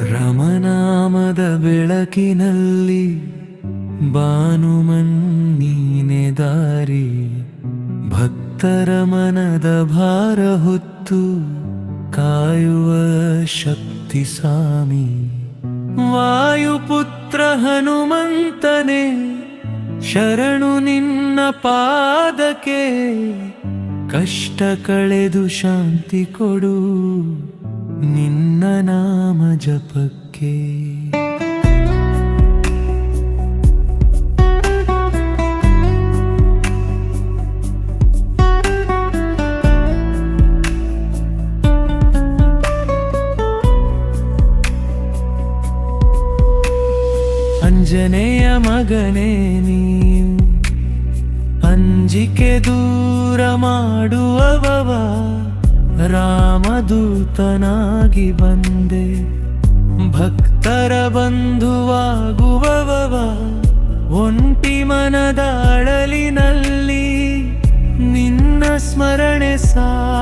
ರಮನಾಮದ ಬೆಳಕಿನಲ್ಲಿ ಬಾನುಮನ್ನೀನೆ ದಾರಿ, ಭಕ್ತರ ಮನದ ಭಾರ ಹೊತ್ತು ಕಾಯುವ ಶಕ್ತಿ ಸ್ವಾಮಿ. ವಾಯುಪುತ್ರ ಹನುಮಂತನೆ, ಶರಣು ನಿನ್ನ ಪಾದಕೆ ಕಷ್ಟ ಕಳೆದು ಶಾಂತಿ ಕೊಡು. ನಿನ್ನ ನಾಮ ಜಪಕ್ಕೆ. ಅಂಜನೆಯ ಮಗನೇ ನೀ ಅಂಜಿಕೆ ದೂರ ಮಾಡುವವವ ರಾಮದೂತನಾಗಿ ಬಂದೆ. ಭಕ್ತರ ಬಂಧುವಾಗುವವವ ಒಂಟಿ ಮನದ ಅಳಲಿನಲ್ಲಿ ನಿನ್ನ ಸ್ಮರಣೆ ಸಾಕು